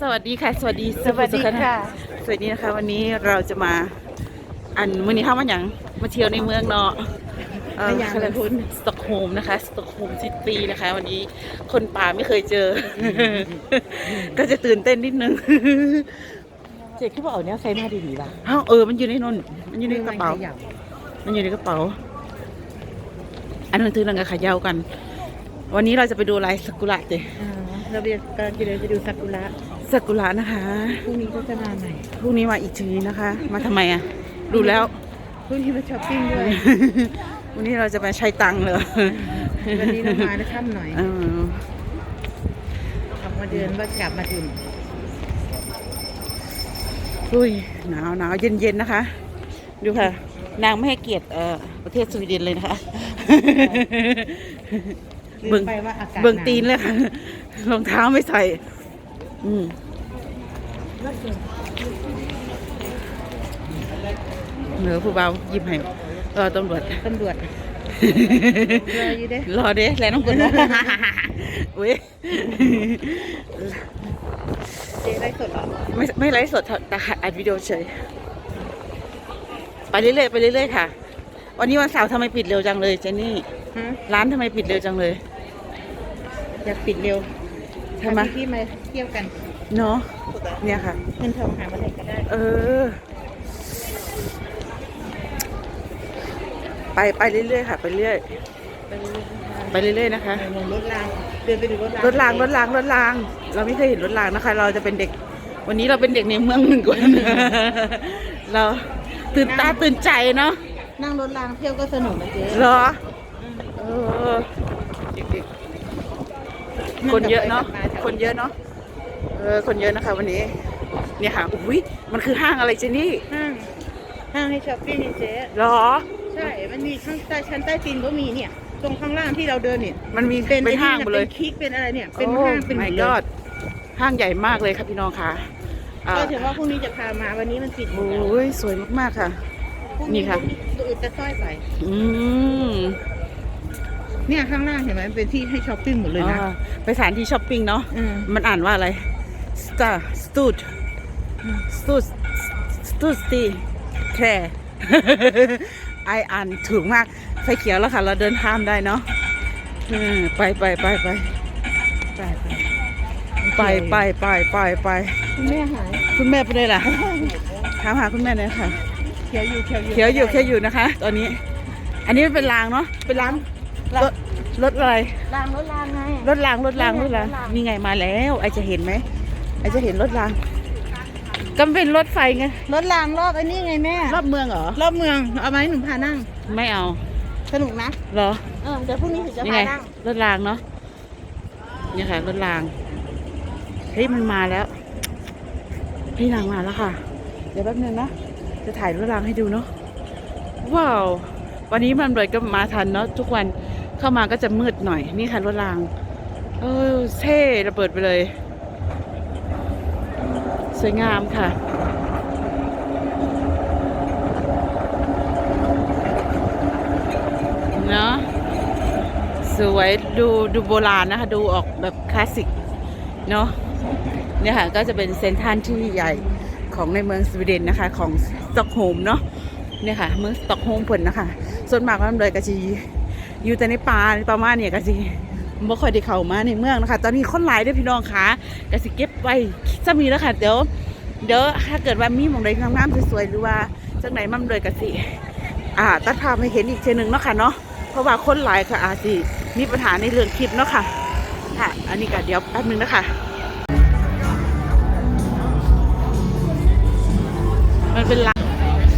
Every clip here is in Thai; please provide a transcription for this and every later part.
สวัสดีค่ะ สวัสดีสวัสดีค่ะ สวัสดีนะคะ วันนี้เราจะมา อันวันนี้เข้ามาอย่างมาเที่ยวในเมืองเนาะเอ่อมาอย่างอะไรคุณสต็อกโฮล์มนะคะสต็อกโฮล์มซิตี้นะคะ วันนี้คนป่าไม่เคยเจอ ก็จะตื่นเต้นนิดนึงเจ๊คือบอกเอาเนี้ยใส่มาดีๆป่ะเอ้าเออมันอยู่ในนนมันอยู่ในกระเป๋า มันอยู่ในกระเป๋า อันนั้นถือนังกับขายาวกัน วันนี้เราจะไปดูลายสกุระเจอ่า เราเรียนกำลังจะเดินไปดูซากุระสกุระนะคะพรุ่งนี้ก็จะมาใหม่พรุ่งนี้มาอีกทีนะคะ มาทำไมอะ ดูแล้ว พรุ่งนี้มาช้อปปิ้งด้วย วันนี้เราจะไปใช้ตังค์เลยวันนี้เรามาได้ค่ำหน่อยเออออกมาเดินว่ากลับมาถึงอุ้ยหนาวหนาวเย็นเย็นๆนะคะ ดูค่ะ นางไม่ให้เกียรติเอ่อประเทศสวีเดนเลยนะคะลื เบิ่มงไปว่าอากาศเบิ่งตีนเลยค่ะรองเท้าไม่ใส่ อืมเหนือผู้เบาหยิบให้รอตำรวจตำรวจรออยู่เด้รอเด้แล้วน้องกุนอุ้ยเจ๊ได้สดเหรอไม่ไม่ไลฟ์สดแต่อัดวิดีโอเฉยไปเรื่อยๆไปเรื่อยๆค่ะ วันนี้วันเสาร์ทำไมปิดเร็วจังเลยเจนนี่ฮะร้านทำไมปิดเร็วจังเลย อยากปิดเร็วทำไมพาพี่ๆมาเที่ยวกันเนาะเนี่ยค่ะเงินทองหามาไหนก็ได้ เออ ไปไปเรื่อยๆค่ะ ไปเรื่อยไปเรื่อยๆนะคะไปเรื่อยๆนะคะเดินรถรางเดินไปดูรถรางรถรางรถรางรถราง เราไม่เคยเห็นรถรางนะคะ เราจะเป็นเด็ก วันนี้เราเป็นเด็กในเมืองหนึ่งคนเราตื่นตาตื่นใจเนาะนั่งรถรางเที่ยวก็สนุกนะเจ๊เหรอเออ คนเยอะเนาะ คนเยอะเนาะ เออ คนเยอะนะคะวันนี้ เนี่ยค่ะ อุ้ยมันคือห้างอะไรเจนี่ ห้าง ห้างให้ช้อปปิ้งเนี่ยเจ๊เหรอ ใช่ มันมีข้างใต้ชั้นใต้ดินก็มีเนี่ย ตรงข้างล่างที่เราเดินเนี่ย มันมีเป็นเป็นห้างหมดเลยเป็นคิกเป็นอะไรเนี่ย เป็นห้าง เป็นหมไม่ดเลก็ยห้างใหญ่มากเลยค่ะพี่น้องค่ะอ่าก็ถือว่าพรุ่งนี้จะพามาวันนี้มันปิดหมดแล้วโอ้ยสวยมากๆค่ะพรุ่งนี่ค่ะตัวอื่นจะซ้อยไป อืม เนี่ยข้างล่างเห็นไหมมันเป็นที่ให้ช้อปปิ้งหมดเลยนะ อ่าไปสถานที่ช้อปปิ้งเนาะ อืม มันอ่านว่าอะไร star stud อืม stud stud ตีแคร์ไออ่านถูกมากไฟเขียวแล้วค่ะ เราเดินข้ามได้เนาะอืมไปไปไปไปไปไปไปไปไปไปไปคุณแม่หายคุณแม่ไปเลยล่ะถามหาคุณแม่หน่อยค่ะ เขียวอยู่เขียวอยู่เขียวอยู่แค่อยู่นะคะ ตอนนี้ อันนี้เป็นรางเนาะเป็นร้าน รถรถอะไรรางรถรางไง รถรางรถรางรถรางรถราง นี่ไงมาแล้ว ไอจะเห็นไหมไอจะเห็นรถรางก็เป็นรถไฟไงรถรางรอบไอ้นี่ไงแม่ รอบเมืองเหรอรอบเมือง เอาไหมหนูพานั่ง ไม่เอาสนุกนะ เหรอเออเดี๋ยวพรุ่งนี้ถึงจะนี่พาไงนั่ง รถรางเนาะนี่ค่ะรถรางเฮ้ยมันมาแล้วพี่รางมาแล้วค่ะ เดี๋ยวแป๊บนึงนะจะถ่ายรถรางให้ดูเนาะว้าววันนี้มันเลยก็มาทันเนาะทุกวัน เข้ามาก็จะมืดหน่อย นี่ค่ะรถราง เออเท่ระเบิดไปเลย สวยงามค่ะเนาะสวยดูดูโบราณนะคะ ดูออกแบบคลาสสิกเนาะเนี่ยค่ะก็จะเป็นเซนทรันที่ใหญ่ของในเมืองสวีเดนนะคะ ของสต็อกโฮมเนาะเนี่ยค่ะ เมืองสต็อกโฮล์มผลนะคะ ส่วนมากก็เลยกะจี อยู่แต่ในป่าประมาณเนี่ยกะจีบ่ค่อยได้เข้ามาในเมืองนะคะ ตอนนี้คนหลายด้วยพี่น้องคะกะสิเก็บไว้จะมีแล้วค่ะเดี๋ยวเดี๋ยวถ้าเกิดว่ามีมองใดงามๆสวยๆหรือว่าจังไหนมั่มเลยกะสิอ่าตัดภาพให้เห็นอีกเชนหนึ่งเนาะค่ะเนาะเพราะว่าคนหลายค่ะอาจสิมีปัญหาในเรื่องคลิปเนาะค่ะค่ะ อันนี้ก็เดี๋ยวแป๊บนึงนะคะมันเป็นลาน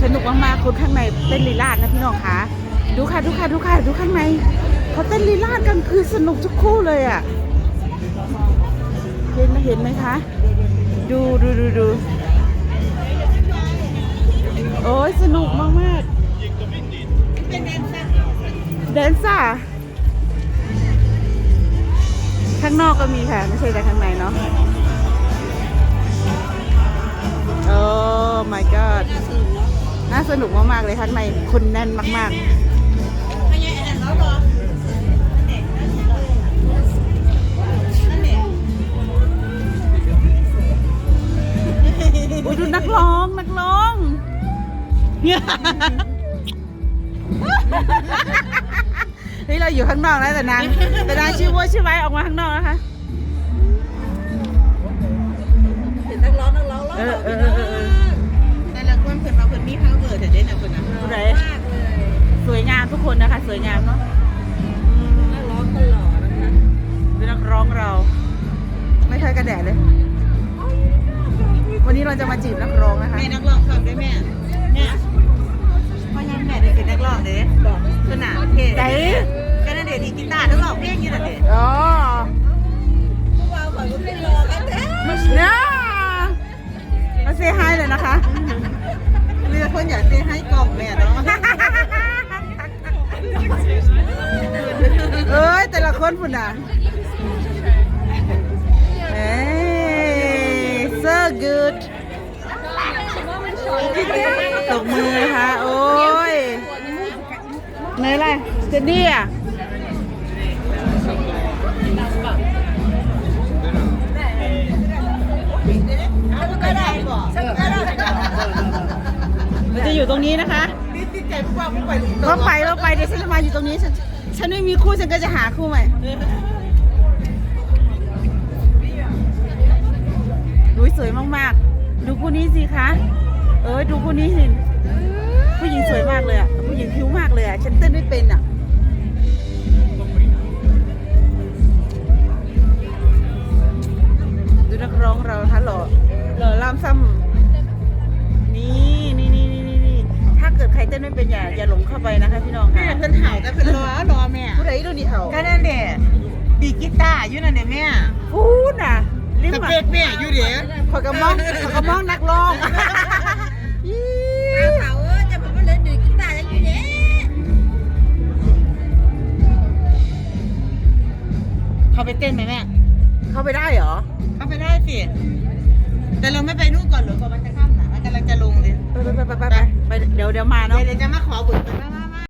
สนุกมากๆคนข้างในเต้นลีลาดนะพี่น้องคะ ดูค่ะดูค่ะดูค่ะดูข้างในเขาเต้นลีลาดกันคือสนุกทุกคู่เลยอะเห็นไหมเห็นไหมคะ ดูดูดูดูโอ้ยสนุกมากมากๆแดนซ่าข้างนอกก็มีค่ะ ไม่ใช่แต่ข้างในเนาะโอ้ my god น่าสนุกมากๆเลยข้างในคนแน่นมากๆ นักร้องเนี่ยนี่เราอยู่ข้างนอกแล้วแต่นางแต่นางชื่อว่าชื่อไว้ออกมาข้างนอกนะคะเห็นนักร้องนักร้องเออเออเออ วันนี้เราจะมาจีบนักร้องนะคะ แม่นักร้องฟังด้วยแม่แม่พ่อยังแม่ได้เป็นนักร้องเด้บอกขนาดเท่ไหนก็นั่นเด็ดที่กีตาร์นักร้องเพลงอยู่นั่นเด็ดอ๋อพวกเราขอยก็เป็นรอกันแท้เนี่ยมาเซฮายเลยนะคะเรือคนอยากเต้ให้กล่องแม่เนาะเอ้ยแต่ละคนพุ่นอะ บมือนะคะ โอ้ยไหนล่ะเจนนี่อะก็ได้บอกก็ได้มันจะอยู่ตรงนี้นะคะเราไปหรือก็ไปก็ไปเดี๋ยวฉันจะมาอยู่ตรงนี้ฉันฉันไม่มีคู่ฉันก็จะหาคู่ใหม่รู้สวยมากๆ ดูคู่นี้สิคะ เออดูคู่นี้สิผู้หญิงสวยมากเลยอะผู้หญิงผิวมากเลยอะฉันเต้นไม่เป็นอะดูนักร้องเรานะคะหล่อหล่อล่ามซ้ำนี่นี่นี่นี่นี่นี่ถ้าเกิดใครเต้นไม่เป็นอย่าอย่าหลงเข้าไปนะคะพี่น้องแม่ค่ะเพิ่นเห่าแต่เพิ่นรอรอแม่ผู้ใดดูดิเถาก็นั่นเด็ดดีกีตาร์อยู่นั่นเด็ดแม่พูดน่ะลิ้มสอะเปกแม่อยู่เดี๋ยวขอยกระมองขอยกระมองนักร้องอี๋ เขาเออจะมาเล่นดีกีตาร์ยังอยู่เนี่ยเขาไปเต้นไหมแม่ เข้าไปได้เหรอ เขาไปได้สิ แต่เราไม่ไปนู่นก่อนหรือก่อนมันจะข้ามหนามันกำลังจะลงเลยไปไปไปไปไปไปเดี๋ยวเดี๋ยวมาเนาะ เดี๋ยวจะมาขอบุญกันมามา